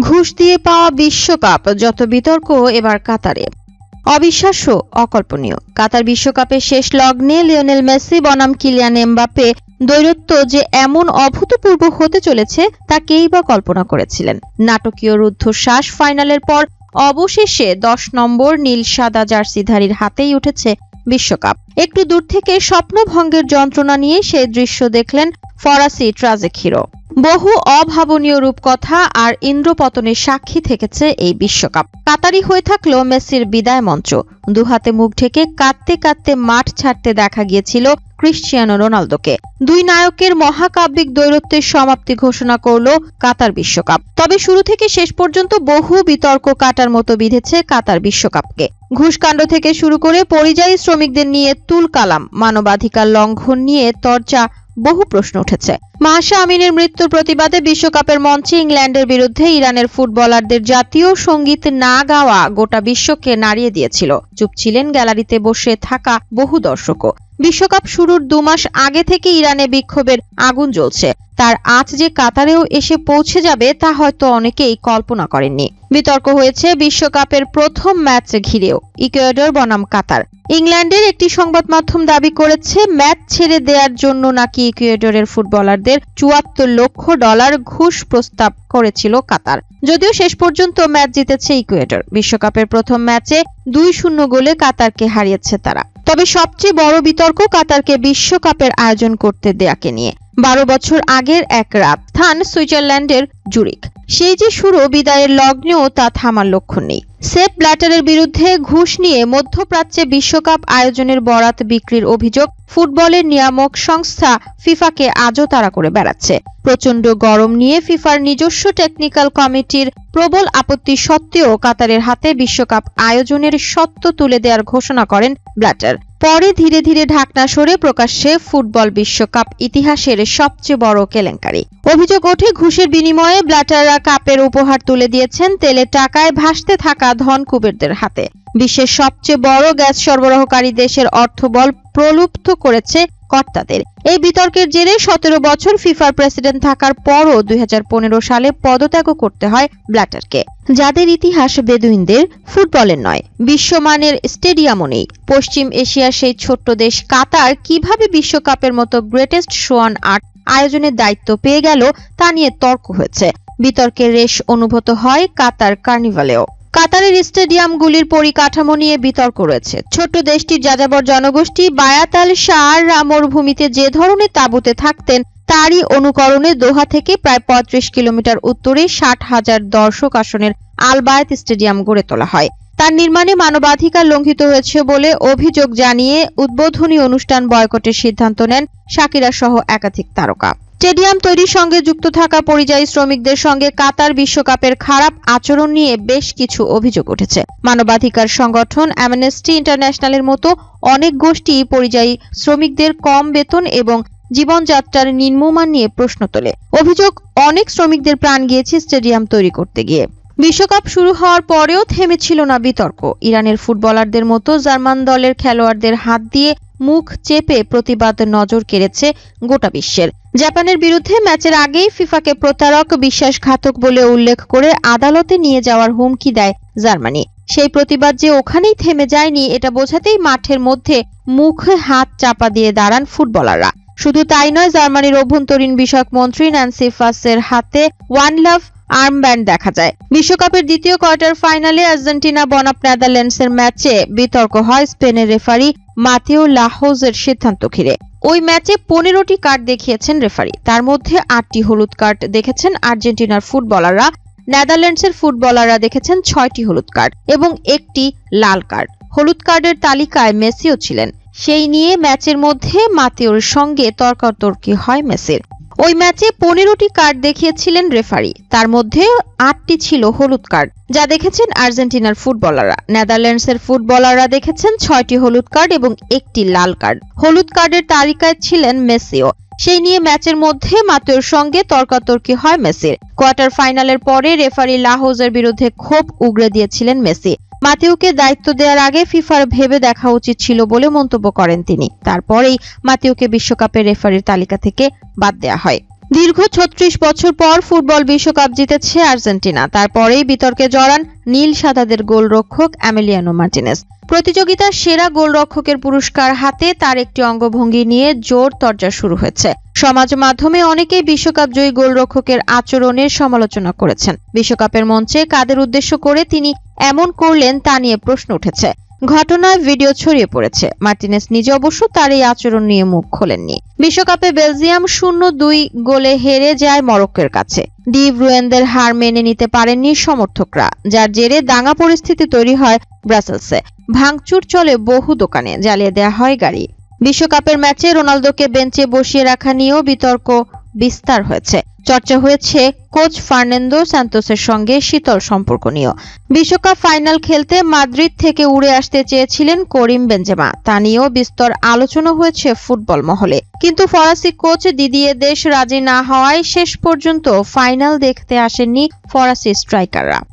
ঘুষ দিয়ে পাওয়া বিশ্বকাপ, যত বিতর্ক এবার কাতারে। অবিশ্বাস্য, অকল্পনীয়। কাতার বিশ্বকাপের শেষ লগ্নে লিওনেল মেসি, বনাম কিলিয়ান এমবাপে দৈরত্ব যে এমন অভূতপূর্ব হতে চলেছে তা কেই বা কল্পনা করেছিলেন। নাটকীয় রুদ্ধশ্বাস ফাইনালের পর অবশেষে দশ নম্বর নীল সাদা জার্সিধারীর হাতেই উঠেছে বিশ্বকাপ। একটু দূর থেকে স্বপ্নভঙ্গের যন্ত্রণা নিয়ে সেই দৃশ্য দেখলেন ফরাসি ট্রাজেক হিরো। বহু অভাবনীয় রূপকথা আর ইন্দ্রপতনের সাক্ষী থেকেছে এই বিশ্বকাপ। কাতারি হয়ে থাকল মেসির বিদায় মঞ্চ। দুহাতে মুখ ঢেকে কাঁদতে কাঁদতে মাঠ ছাড়তে দেখা গিয়েছিল ক্রিশ্চিয়ানো রোনালদোকে। দুই নায়কের মহাকাব্যিক দৈরত্বের সমাপ্তি ঘোষণা করল কাতার বিশ্বকাপ। তবে শুরু থেকে শেষ পর্যন্ত বহু বিতর্ক কাটার মতো বিঁধেছে কাতার বিশ্বকাপকে। ঘুষকাণ্ড থেকে শুরু করে পরিযায়ী শ্রমিকদের নিয়ে তুল কালাম মানবাধিকার লঙ্ঘন নিয়ে তর্জা বহু প্রশ্ন উঠেছে। মাহশা আমিনের মৃত্যুর প্রতিবাদে বিশ্বকাপের মঞ্চে ইংল্যান্ডের বিরুদ্ধে ইরানের ফুটবলারদের জাতীয় সংগীত না গাওয়া গোটা বিশ্বকে নাড়িয়ে দিয়েছিল। চুপ ছিলেন গ্যালারিতে বসে থাকা বহু দর্শকও। বিশ্বকাপ শুরুর দু মাস আগে থেকে ইরানে বিক্ষোভের আগুন জ্বলছে। তার আজ যে কাতারেও এসে পৌঁছে যাবে তা হয়তো অনেকেই কল্পনা করেননি। বিতর্ক হয়েছে বিশ্বকাপের প্রথম ম্যাচ ঘিরেও। ইকুয়েডর বনাম কাতার। ইংল্যান্ডের একটি সংবাদ মাধ্যম দাবি করেছে, ম্যাচ ছেড়ে দেওয়ার জন্য নাকি ইকুয়েডরের ফুটবলারদের চুয়াত্তর লক্ষ ডলার ঘুষ প্রস্তাব করেছিল কাতার। যদিও শেষ পর্যন্ত ম্যাচ জিতেছে ইকুয়েডর। বিশ্বকাপের প্রথম ম্যাচে দুই শূন্য গোলে কাতারকে হারিয়েছে তারা। তবে সবচেয়ে বড় বিতর্ক কাতারকে বিশ্বকাপের আয়োজন করতে দেয়াকে নিয়ে। বারো বছর আগের এক রাত স্থান সুইজারল্যান্ডের জুরিক সেই যে শুরু বিদায়ের লগ্নেও তা থামার লক্ষণ নেই। সেপ ব্ল্যাটারের বিরুদ্ধে ঘুষ নিয়ে মধ্যপ্রাচ্যে বিশ্বকাপ আয়োজনের বরাত বিক্রির অভিযোগ ফুটবলের নিয়ামক সংস্থা ফিফাকে আজও তারা করে বেড়াচ্ছে। প্রচণ্ড গরম নিয়ে ফিফার নিজস্ব টেকনিক্যাল কমিটির প্রবল আপত্তি সত্ত্বেও কাতারের হাতে বিশ্বকাপ আয়োজনের সত্ত্ব তুলে দেওয়ার ঘোষণা করেন ব্ল্যাটার। পরে ধীরে ধীরে ঢাকনা সরে প্রকাশ্যে ফুটবল বিশ্বকাপ ইতিহাসের সবচেয়ে বড় কেলেঙ্কারি। অভিযোগ ওঠে, ঘুষের বিনিময়ে ব্লাটাররা কাপের উপহার তুলে দিয়েছেন, তেলে টাকায় ভাসতে থাকা ধন কুবেরদের হাতে। বিশ্বের সবচেয়ে বড় গ্যাস সরবরাহকারী দেশের অর্থবল প্রলুব্ধ করেছে কর্তাদের। এই বিতর্কের জেরে সতেরো বছর ফিফার প্রেসিডেন্ট থাকার পরও দুই হাজার পনেরো সালে পদত্যাগ করতে হয় ব্ল্যাটারকে, যাদের ইতিহাস বেদুইনদের ফুটবলের নয়। বিশ্বমানের স্টেডিয়ামও নেই। পশ্চিম এশিয়ার সেই ছোট্ট দেশ কাতার কীভাবে বিশ্বকাপের মতো গ্রেটেস্ট শোয়ান আর্ট আয়োজনের দায়িত্ব পেয়ে গেল তা নিয়ে তর্ক হয়েছে। বিতর্কের রেশ অনুভূত হয় কাতার কার্নিভালেও। কাতারের স্টেডিয়ামগুলির পরিকাঠামো নিয়ে বিতর্ক রয়েছে। ছোট্ট দেশটির যাযাবর জনগোষ্ঠী বায়াতাল শাহ মরুভূমিতে যে ধরনের তাঁবুতে থাকতেন, তারই অনুকরণে দোহা থেকে প্রায় পঁয়ত্রিশ কিলোমিটার উত্তরে ষাট হাজার দর্শক আসনের আলবায়াত স্টেডিয়াম গড়ে তোলা হয়। তার নির্মাণে মানবাধিকার লঙ্ঘিত হয়েছে বলে অভিযোগ জানিয়ে উদ্বোধনী অনুষ্ঠান বয়কটের সিদ্ধান্ত নেন শাকিরা সহ একাধিক তারকা। স্টেডিয়াম তৈরির সঙ্গে যুক্ত থাকা পরিযায়ী শ্রমিকদের সঙ্গে কাতার বিশ্বকাপের খারাপ আচরণ নিয়ে বেশ কিছু অভিযোগ উঠেছে। মানবাধিকার সংগঠন অ্যামনেস্টি ইন্টারন্যাশনালের মতো অনেক গোষ্ঠী পরিযায়ী শ্রমিকদের কম বেতন এবং জীবনযাত্রার নিম্নমান নিয়ে প্রশ্ন তোলে। অভিযোগ, অনেক শ্রমিকদের প্রাণ গিয়েছে স্টেডিয়াম তৈরি করতে গিয়ে। বিশ্বকাপ শুরু হওয়ার পরেও থেমেছিল না বিতর্ক। ইরানের ফুটবলারদের মতো জার্মান দলের খেলোয়াড়দের হাত দিয়ে মুখ চেপে প্রতিবাদ নজর কেড়েছে গোটা বিশ্বের। জাপানের বিরুদ্ধে ম্যাচের আগেই ফিফাকে প্রতারক, বিশ্বাসঘাতক বলে উল্লেখ করে আদালতে নিয়ে যাওয়ার হুমকি দেয় জার্মানি। সেই প্রতিবাদ যে ওখানেই থেমে যায়নি, এটা বোঝাতেই মাঠের মধ্যে মুখে, হাত চাপা দিয়ে দাঁড়ান ফুটবলাররা। শুধু তাই নয়, জার্মানির অভ্যন্তরীণ বিষয়ক মন্ত্রী ন্যান্সি ফাসের হাতে ওয়ান লাভ আর্মব্যান্ড দেখা যায়। বিশ্বকাপের দ্বিতীয় কোয়ার্টার ফাইনালে আর্জেন্টিনা বনাম নেদারল্যান্ডসের ম্যাচে বিতর্ক হয় স্পেনের রেফারি মাতেও লাহোজের সিদ্ধান্ত ঘিরে। ওই ম্যাচে পনেরোটি কার্ড দেখিয়েছেন রেফারি। তার মধ্যে আটটি হলুদ কার্ড দেখেছেন আর্জেন্টিনার ফুটবলাররা। নেদারল্যান্ডসের ফুটবলাররা দেখেছেন ছয়টি হলুদ কার্ড এবং একটি লাল কার্ড। হলুদ কার্ডের তালিকায় মেসিও ছিলেন। সেই নিয়ে ম্যাচের মধ্যে মাতেওর সঙ্গে তর্কাতর্কি হয় মেসির। ওই ম্যাচে পনেরোটি কার্ড দেখিয়েছিলেন রেফারি। তার মধ্যে আটটি ছিল হলুদ কার্ড। যা দেখেছেন আর্জেন্টিনার ফুটবলাররা। নেদারল্যান্ডসের ফুটবলাররা দেখেছেন ছয়টি হলুদ কার্ড এবং একটি লাল কার্ড। হলুদ কার্ডের তালিকায় ছিলেন মেসিও। সেই নিয়ে ম্যাচের মধ্যে মাতেওর সঙ্গে তর্কাতর্কি হয় মেসির। কোয়ার্টার ফাইনালের পরে রেফারি লাহোজের বিরুদ্ধে ক্ষোভ উগড়ে দিয়েছিলেন মেসি। মাতিউকে দায়িত্ব দেওয়ার আগে ফিফার ভেবে দেখা উচিত ছিল বলে মন্তব্য করেন তিনি। তারপরেই মাতিউকে বিশ্বকাপের রেফারির তালিকা থেকে বাদ দেওয়া হয়। দীর্ঘ ছত্রিশ বছর পর ফুটবল বিশ্বকাপ জিতেছে আর্জেন্টিনা। তারপরেই বিতর্কে জড়ান নীল সাদাদের গোলরক্ষক অ্যামেলিয়ানো মার্টিনেস। প্রতিযোগিতার সেরা গোলরক্ষকের পুরস্কার হাতে তার একটি অঙ্গভঙ্গি নিয়ে জোর তর্জা শুরু হয়েছে। সমাজ মাধ্যমে অনেকেই বিশ্বকাপ জয়ী গোলরক্ষকের আচরণের সমালোচনা করেছেন। বিশ্বকাপের মঞ্চে কাদের উদ্দেশ্য করে তিনি এমন করলেন তা নিয়ে প্রশ্ন উঠেছে। ঘটনায় ভিডিও ছড়িয়ে পড়েছে। মার্টিনেস নিজে অবশ্য তার এই আচরণ নিয়ে মুখ খোলেননি। বিশ্বকাপে বেলজিয়াম শূন্য দুই গোলে হেরে যায় মরক্কোর কাছে। ডি ব্রুয়েনদের হার মেনে নিতে পারেননি সমর্থকরা, যার জেরে দাঙ্গা পরিস্থিতি তৈরি হয় ব্রাসেলসে। ভাঙচুর চলে বহু দোকানে, জ্বালিয়ে দেয়া হয় গাড়ি। বিশ্বকাপের ম্যাচে রোনালদোকে বেঞ্চে বসিয়ে রাখা নিয়েও বিতর্ক বিস্তার হয়েছে। চর্চা হয়েছে কোচ ফার্নান্দো স্যান্তোসের সঙ্গে শীতল সম্পর্ক নিয়েও। বিশ্বকাপ ফাইনাল খেলতে মাদ্রিদ থেকে উড়ে আসতে চেয়েছিলেন করিম বেঞ্জেমা তা নিয়েও বিস্তর আলোচনা হয়েছে ফুটবল মহলে। কিন্তু ফরাসি কোচ দিদিয়ে দেশ রাজি না হওয়ায় শেষ পর্যন্ত ফাইনাল দেখতে আসেননি ফরাসি স্ট্রাইকাররা।